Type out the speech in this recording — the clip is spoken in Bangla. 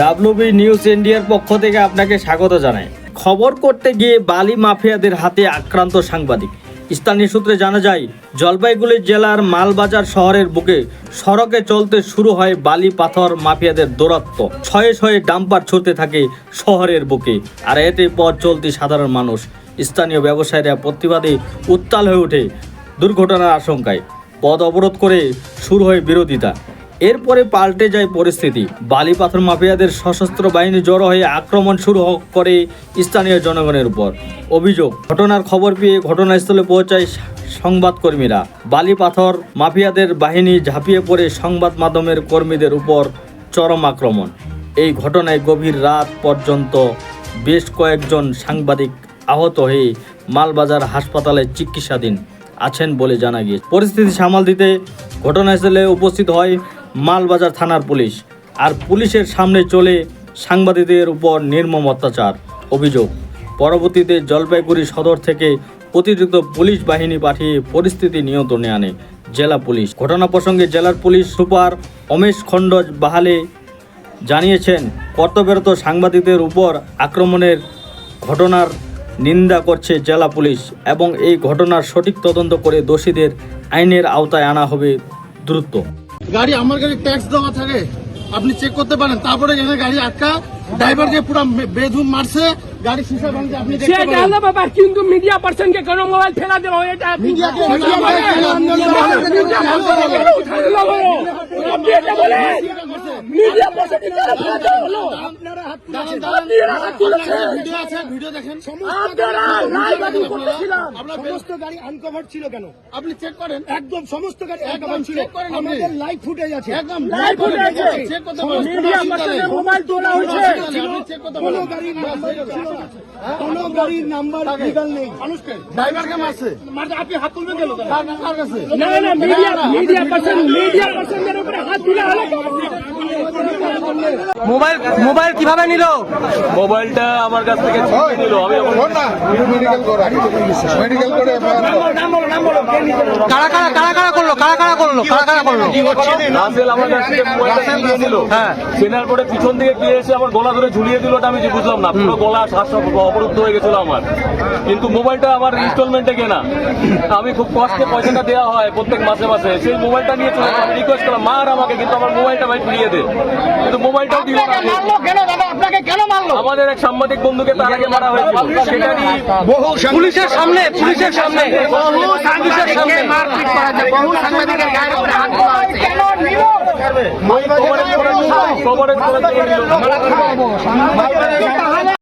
ডাব্লিউবি নিউজ ইন্ডিয়ার পক্ষ থেকে আপনাকে স্বাগত জানাই। খবর করতে গিয়ে বালি মাফিয়াদের হাতে আক্রান্ত সাংবাদিক। স্থানীয় সূত্রে জানা যায়, জলপাইগুড়ি জেলার মালবাজার শহরের বুকে সড়কে চলতে শুরু হয় বালি পাথর মাফিয়াদের দৌরাত্ম ছয়ে ছয়ে ডাম্পার ছুটতে থাকে শহরের বুকে। আর এতে পথ চলতি সাধারণ মানুষ। স্থানীয় ব্যবসায়ীরা প্রতিবাদে উত্তাল হয়ে ওঠে দুর্ঘটনার আশঙ্কায়। পথ অবরোধ করে শুরু হয় বিরোধিতা। এরপরে পাল্টে যায় পরিস্থিতি। বালি পাথর মাফিয়াদের সশস্ত্র বাহিনী জড়ো হয়ে আক্রমণ শুরু করে স্থানীয় জনগণের উপর। অভিযোগ, ঘটনার খবর পেয়ে ঘটনাস্থলে পৌঁছায় সংবাদকর্মীরা। বালি পাথর মাফিয়াদের বাহিনী ঝাঁপিয়ে পড়ে সংবাদ মাধ্যমের কর্মীদের উপর চরম আক্রমণ। এই ঘটনায় গভীর রাত পর্যন্ত বেশ কয়েকজন সাংবাদিক আহত হয়ে মালবাজার হাসপাতালে চিকিৎসাধীন আছেন বলে জানা গিয়েছে। পরিস্থিতি সামাল দিতে ঘটনাস্থলে উপস্থিত হয় মালবাজার থানার পুলিশ আর পুলিশের সামনে চলে সাংবাদিকদের উপর নির্মম অত্যাচার, অভিযোগ। পরবর্তীতে জলপাইগুড়ি সদর থেকে অতিরিক্ত পুলিশ বাহিনী পাঠিয়ে পরিস্থিতি নিয়ন্ত্রণে আনে জেলা পুলিশ। ঘটনা প্রসঙ্গে জেলার পুলিশ সুপার অমেশ খণ্ডজ বাহালে জানিয়েছেন, কর্তব্যরত সাংবাদিকদের উপর আক্রমণের ঘটনার নিন্দা করছে জেলা পুলিশ এবং এই ঘটনার সঠিক তদন্ত করে দোষীদের আইনের আওতায় আনা হবে দ্রুত। গাড়ি আমার গাড়ি ট্যাক্স দেওয়া থাকে। আপনি চেক করতে পারেন, তারপরে গাড়ি আটকা ড্রাইভারকে পুরো বেধুম মারছে গাড়ি শিশা ভাঙছে আপনি দেখতে পারেন। জানলো বাবা কিন্তু মিডিয়া পার্সন কে মোবাইল ফেলা দিল এটা মিডিয়া মিডিয়া মিডিয়া আপনি এটা বলেন। মিডিয়া পার্সন কেন ফেলা দেওয়া হলো দাঁড়ান, দাঁড়ান। আপনারা হাত তুলেছেন। ভিডিও আছে ভিডিও দেখেন। আপনারা করতেছিলাম সমস্ত গাড়ি আনকভার ছিল কেন? আপনি চেক করেন। একদম সমস্ত গাড়ি আনকভার ছিল। আমাদের লাইভ ফুটেজ আছে। একদম footage আছে। চেক করতে মিডিয়া পার্সনের মোবাইল তোলা হয়েছে। আপনি চেক করতে কোনো পারেন গাড়ির নাম্বার। কোনো লিগাল নেই। মানুষকে? ড্রাইভারকে মারছে? মারতে আপনি হাত তুলবেন কেন কার কার কাছে? না না মিডিয়া মিডিয়া পার্সন মিডিয়া পার্সনদের উপরে হাত তুলে হলো মোবাইল মোবাইল কীভাবে নিল? মোবাইলটা আমার কাছ থেকে ছিনিয়ে নিল আমি কারা কারা কারা কারা করল? কারা কারা করল? কারা কারা করল? রাসেল আমার কাছ থেকে মোবাইলটা নিল। হ্যাঁ। চেনার পরে পিছন দিকে গিয়ে এসে আমার গলা ধরে ঝুলিয়ে দিল আমি যে বুঝলাম না। পুরো গলা শ্বাস সব অবরুদ্ধ হয়ে গেছিল আমার। কিন্তু মোবাইলটা আমার ইনস্টলমেন্টে কেনা। আমি খুব কষ্টে পয়সাটা দেওয়া হয় প্রত্যেক মাসে মাসে। সেই মোবাইলটা নিয়ে চলে রিকোয়েস্ট করলাম মার আমাকে কিন্তু আমার মোবাইলটা ভাই ফিরিয়ে দে। কিন্তু মোবাইলটাও দিল না। কেন দাদা? আপনাকে কেন মারলো? আমাদের এক সাংবাদিক বন্ধুকে তার আগে মারা হয়েছিল। সেটারই পুলিশের সামনে পুলিশের সামনে। পুলিশের সামনে। মারপিট করা যায় বহু সাংবাদিকের গায়ের উপরে হাত তোলা হয়েছে। কেন নিল। কভারেজ করে নিল।